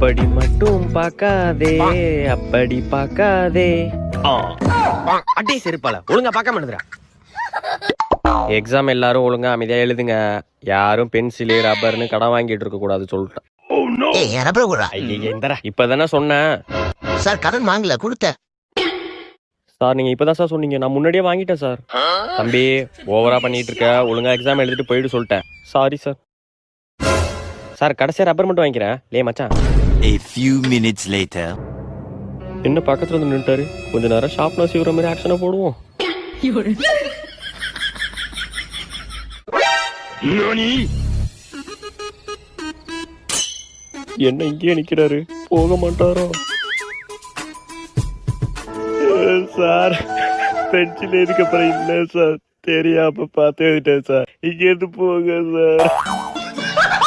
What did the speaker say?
இப்படி மட்டும் பார்க்காதே அப்படி பார்க்காதே. ஆ. அட்டே செருப்பால. ஒழுங்கா பார்க்காம எழுதுறா எக்ஸாம் எல்லாரும் ஒழுங்கா அமைதியா எழுதுங்க. யாரும் பென்சிலு ரப்பர்னு கடன் வாங்கிட்டு இருக்க கூடாது சொல்லிட்டேன். ஏய் என் ரப்பர் கூட. ஐயா இந்தரா இப்பதானே சொன்னேன். சார் கடன் வாங்கல கொடுத்த. சார் நீங்க இப்பதான் சார் சொன்னீங்க. நான் முன்னாடியே வாங்கிட்டேன் சார் தம்பி ஓவரா பண்ணிட்டு இருக்க. ஒழுங்கா எக்ஸாம் எழுதிட்டு போயிட்டு சொல்லிட்டேன். சாரி சார் சார் கடைசியா ரப்பர் மட்டும் வாங்கிக்கிறேன். லே மச்சான். A few minutes later. என்ன பக்கத்துல வந்து நின்ட்டாரு கொஞ்ச நேரம் ஷாப்னா சீவுற மாதிரி ஆக்ஷனை போடுவோம். என்ன இங்கேயே நிக்கிறாரு? போக மாட்டாரோ? சார். பென்சில் எதுக்கு அப்புறம் இல்ல சார். தெரியாம பார்த்து எழுதிட்டேன் சார். இங்க இருந்து போங்க சார்.